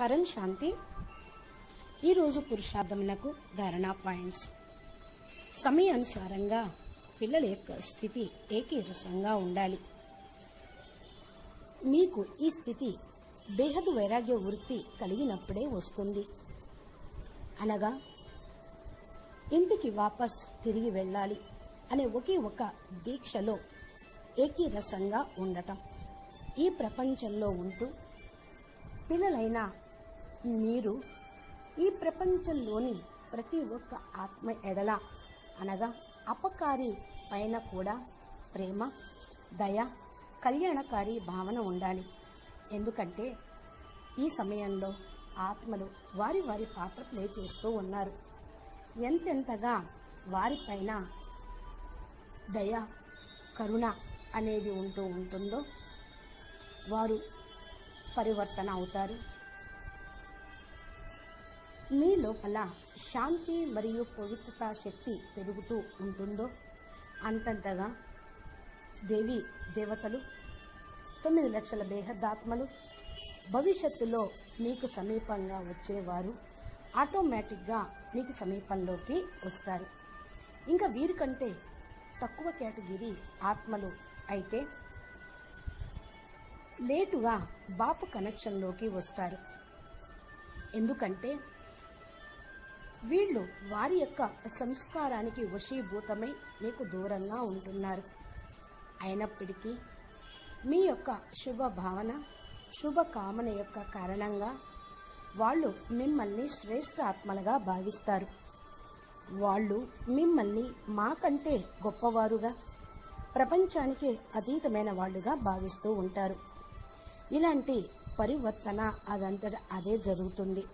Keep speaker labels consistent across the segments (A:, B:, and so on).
A: పరం శాంతి. ఈరోజు పురుషార్థములకు ధారణా పాయింట్స్. సమయానుసారంగా పిల్లల యొక్క స్థితి ఏకీరసంగా ఉండాలి. మీకు ఈ స్థితి బేహదు వైరాగ్య వృత్తి కలిగినప్పుడే వస్తుంది. అనగా ఇంటికి వాపస్ తిరిగి వెళ్ళాలి అనే ఒకే ఒక దీక్షలో ఏకీరసంగా ఉండటం. ఈ ప్రపంచంలో ఉంటూ పిల్లలైన మీరు ఈ ప్రపంచంలోని ప్రతి ఒక్క ఆత్మ ఎడల అనగా అపకారి పైన కూడా ప్రేమ దయ కళ్యాణకారి భావన ఉండాలి. ఎందుకంటే ఈ సమయంలో ఆత్మలు వారి వారి పాత్ర ప్లే చేస్తూ ఉన్నారు. ఎంతెంతగా వారిపైన దయ కరుణ అనేది ఉంటూ ఉంటుందో వారు పరివర్తన అవుతారు. మీ లోపల శాంతి మరియు పవిత్రత శక్తి పెరుగుతూ ఉంటుందో? అంతంతగా దేవి దేవతలు తొమ్మిది లక్షల బేహద్దాత్మలు భవిష్యత్తులో మీకు సమీపంగా వచ్చేవారు ఆటోమేటిక్గా మీకు సమీపంలోకి వస్తారు. ఇంకా వీరికంటే తక్కువ కేటగిరీ ఆత్మలు అయితే లేటుగా బాపు కనెక్షన్లోకి వస్తారు. ఎందుకంటే వీళ్ళు వారి యొక్క సంస్కారానికి వశీభూతమై మీకు దూరంగా ఉంటున్నారు. అయినప్పటికీ మీ యొక్క శుభ భావన శుభకామన యొక్క కారణంగా వాళ్ళు మిమ్మల్ని శ్రేష్ఠ ఆత్మలుగా భావిస్తారు. వాళ్ళు మిమ్మల్ని మాకంటే గొప్పవారుగా ప్రపంచానికి అతీతమైన వాళ్ళుగా భావిస్తూ ఉంటారు. ఇలాంటి పరివర్తన అదంతట అదే జరుగుతుంది.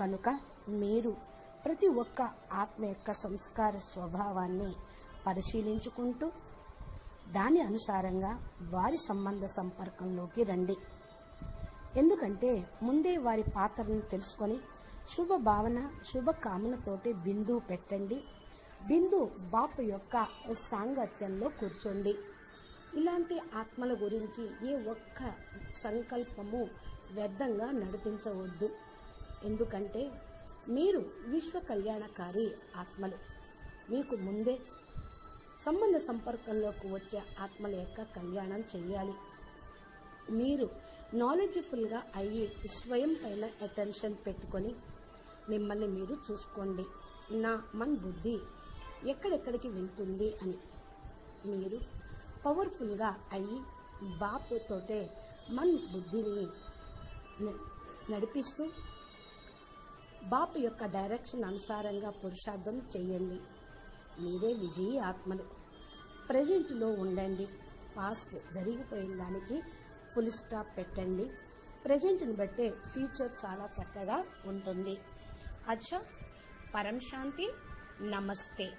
A: కనుక మీరు ప్రతి ఒక్క ఆత్మ యొక్క సంస్కార స్వభావాన్ని పరిశీలించుకుంటూ దాని అనుసారంగా వారి సంబంధ సంపర్కంలోకి రండి. ఎందుకంటే ముందే వారి పాత్రను తెలుసుకొని శుభ భావన శుభకామనతోటి బిందు పెట్టండి. బిందు బాపు యొక్క సాంగత్యంలో కూర్చోండి. ఇలాంటి ఆత్మల గురించి ఏ ఒక్క సంకల్పము వ్యర్థంగా నడిపించవద్దు. ఎందుకంటే మీరు విశ్వ కళ్యాణకారి ఆత్మలు. మీకు ముందే సంబంధ సంపర్కంలోకి వచ్చే ఆత్మల యొక్క కళ్యాణం చేయాలి మీరు నాలెడ్జ్ఫుల్గా అయ్యి స్వయం పైన అటెన్షన్ పెట్టుకొని మిమ్మల్ని మీరు చూసుకోండి. నా మన్ బుద్ధి ఎక్కడెక్కడికి వెళ్తుంది అని. మీరు పవర్ఫుల్గా అయ్యి బాపుతోటే మన్ బుద్ధిని నడిపిస్తూ బాపు యొక్క డైరెక్షన్ అనుసారంగా పురుషార్థం చేయండి. మీరే విజయీ ఆత్మలు. ప్రజెంట్లో ఉండండి. పాస్ట్ జరిగిపోయిన దానికి ఫుల్ స్టాప్ పెట్టండి. ప్రజెంట్ని బట్టే ఫ్యూచర్ చాలా చక్కగా ఉంటుంది. అచ్చా పరం శాంతి నమస్తే.